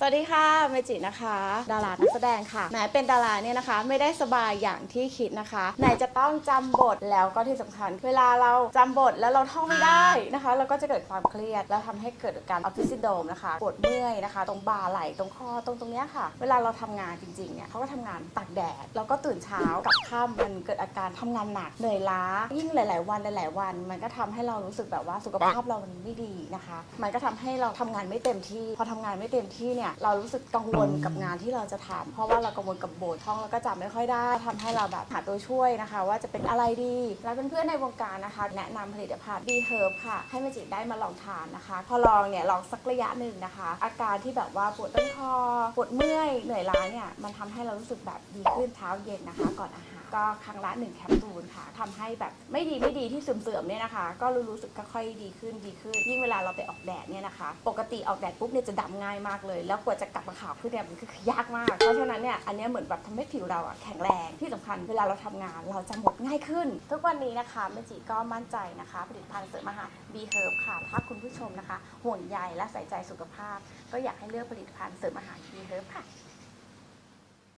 สวัสดีค่ะเมจินะคะ ดารานักแสดงค่ะแม้เป็นดาราเนี่ยนะคะ ไม่ได้สบายอย่างที่คิดนะคะไหนจะต้องจำบทแล้วก็ที่สำคัญ เวลาเราจำบทแล้วเราท่องไม่ได้นะคะ เราก็จะเกิดความเครียด แล้วทำให้เกิดอาการออฟฟิศซินโดมนะคะปวดเมื่อยนะคะ ตรงบ่าไหล่ตรงคอตรงตรงเนี้ยค่ะ เวลาเราทำงานจริงๆเนี่ยเขาก็ทำงานตากแดดแล้วก็ตื่นเช้ากับค่ำมันเกิดอาการทำงานหนักเหนื่อยล้า ยิ่งหลาย ๆ วันหลาย ๆ วัน มันก็ทำให้เรารู้สึกแบบว่าสุขภาพเรามันไม่ดีนะคะ มันก็ทำให้เราทำงานไม่เต็มที่ พอทำงานไม่เต็มที่เนี่ยเรารู้สึกกังวลกับงานที่เราจะทำเพราะว่าเรากังวลกับโบทท่องแล้วก็จำไม่ค่อยได้ทำให้เราแบบหาตัวช่วยนะคะ ว่าจะเป็นอะไรดี แล้วเพื่อนๆในวงการนะคะ แนะนำผลิตภัณฑ์ B Herb ค่ะ ให้เมจิได้มาลองทานนะคะ พอลองเนี่ยลองสักระยะหนึ่งนะคะ อาการที่แบบว่าปวดต้นคอปวดเมื่อยเหนื่อยล้าเนี่ยมันทำให้เรารู้สึกแบบดีขึ้นเช้าเย็นนะคะ ก่อนอาหารก็ครั้งละ1แคปซูลค่ะทำให้แบบไม่ดีไม่ดีที่เสื่อมๆเนี่ยนะคะ ก็รู้สึกค่อยๆดีขึ้นดีขึ้น ยิ่งเวลาเราไปออกแดดเนี่ยนะคะ ปกติออกแดดปุ๊บเนี่ยจะดำง่ายมากเลยแล้วกว่าจะกลับมาขาวขึ้นเนี่ยมันคือยากมาก เพราะฉะนั้นเนี่ยอันนี้เหมือนแบบทำให้ผิวเราอะแข็งแรงที่สำคัญเวลาเราทำงานเราจะหมดง่ายขึ้น ทุกวันนี้นะคะเมจิก็มั่นใจนะคะ ผลิตภัณฑ์เสริมอาหาร B Herb ค่ะถ้าคุณผู้ชมนะคะ ห่วงใยและใส่ใจสุขภาพ ก็อยากให้เลือกผลิตภัณฑ์เสริมอาหาร B Herb ค่ะ